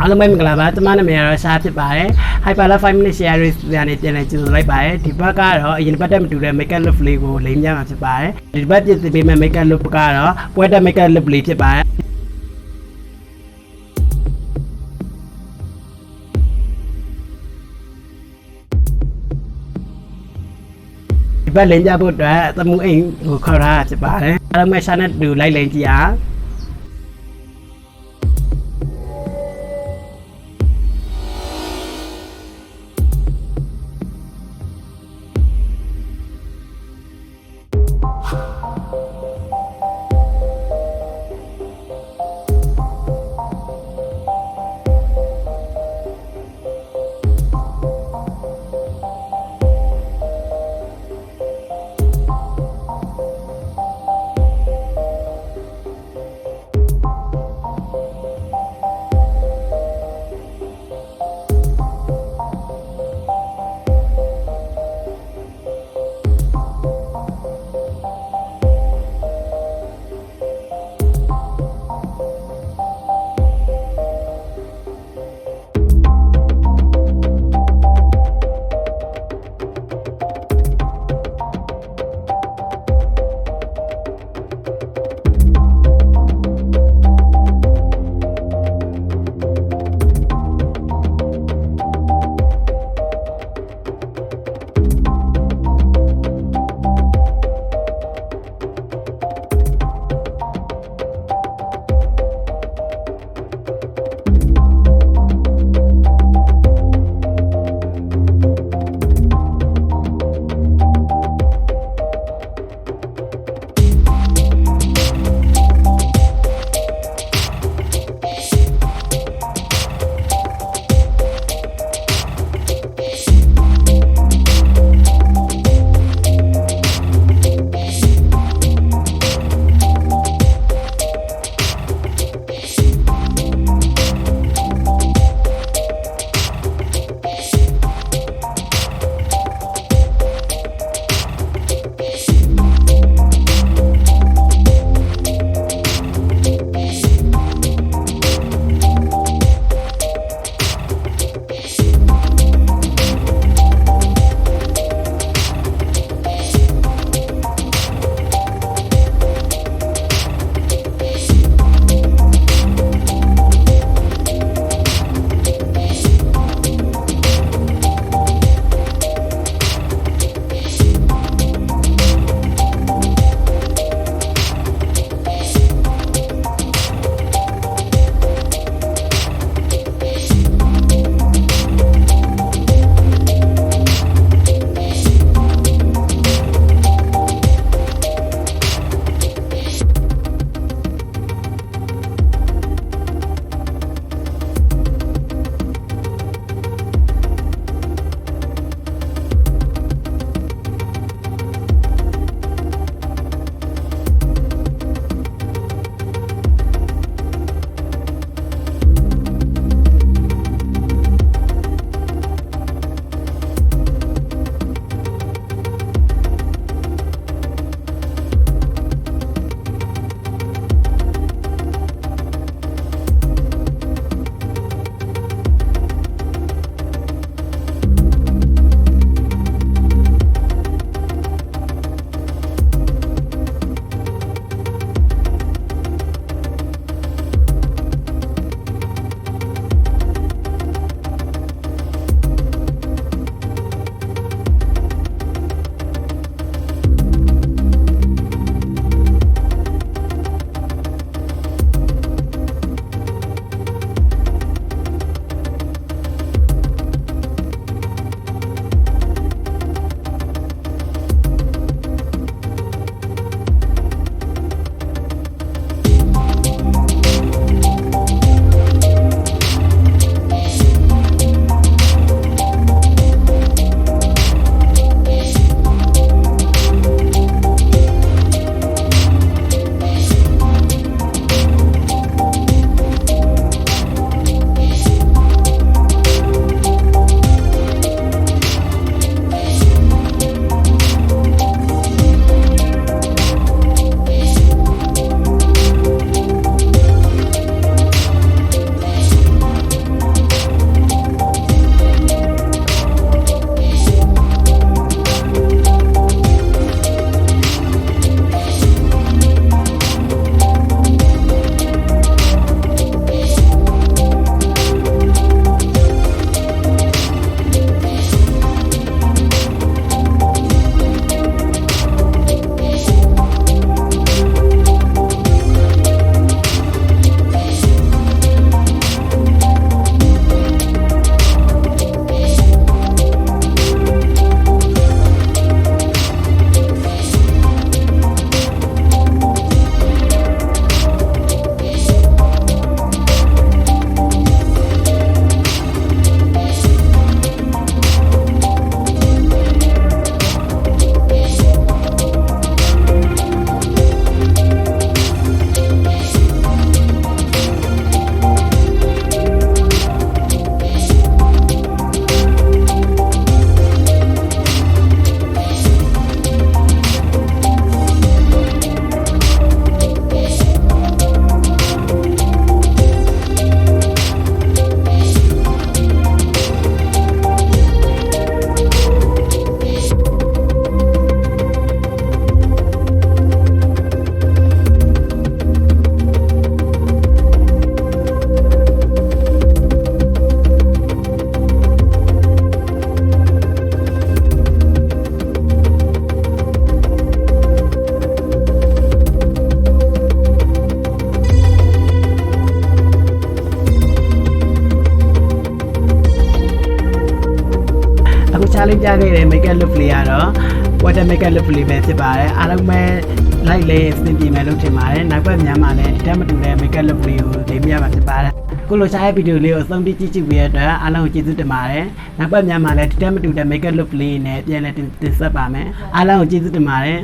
အားလုံးပဲမင်္ဂလာပါကျွန်မနာမည်ကတော့ရှားဖြစ်ပါတယ် Hyper Life 5 minute series ကနေပြန်လည်ကြိုဆိုလိုက်ပါတယ်ဒီဘက်ကတော့အရင်ဘက်တက်မတူတဲ့ makeup look လေးကိုလိမ်ပြမှာဖြစ်ပါတယ်ဒီဘက်ပြည့်စုံပေးမဲ့ makeup look ကတော့ပွဲတက် makeup look လေးဖြစ်ပါတယ်ဒီဘက်လိမ်ပြဖို့အတွက်သမှုအိမ်ကိုခေါ်ထားတာဖြစ်ပါတယ်အားလုံးပဲရှားနဲ့တူလိုက်လိမ်ကြည့်အော လေးပြခဲ့တဲ့ makeup look လေးကတော့ water makeup look လေးပဲဖြစ်ပါတယ်အားလုံးပဲ like လေးအဆင်ပြေမယ်လို့ထင်ပါတယ်နောက်ပတ်များမှာလည်းဒီတက်မတူတဲ့ makeup look လေးကိုလေးမြမှာဖြစ်ပါတယ်ခုလိုရှားရဲ့ဗီဒီယိုလေးကိုအဆုံးထိကြည့်ကြည့်ပြီးရတဲ့အတွက်အားလုံးကိုကျေးဇူးတင်ပါတယ်နောက်ပတ်များမှာလည်းဒီတက်မတူတဲ့ makeup look လေးနဲ့ပြန်လည်တင်ဆက်ပါမယ်အားလုံးကိုကျေးဇူးတင်ပါတယ်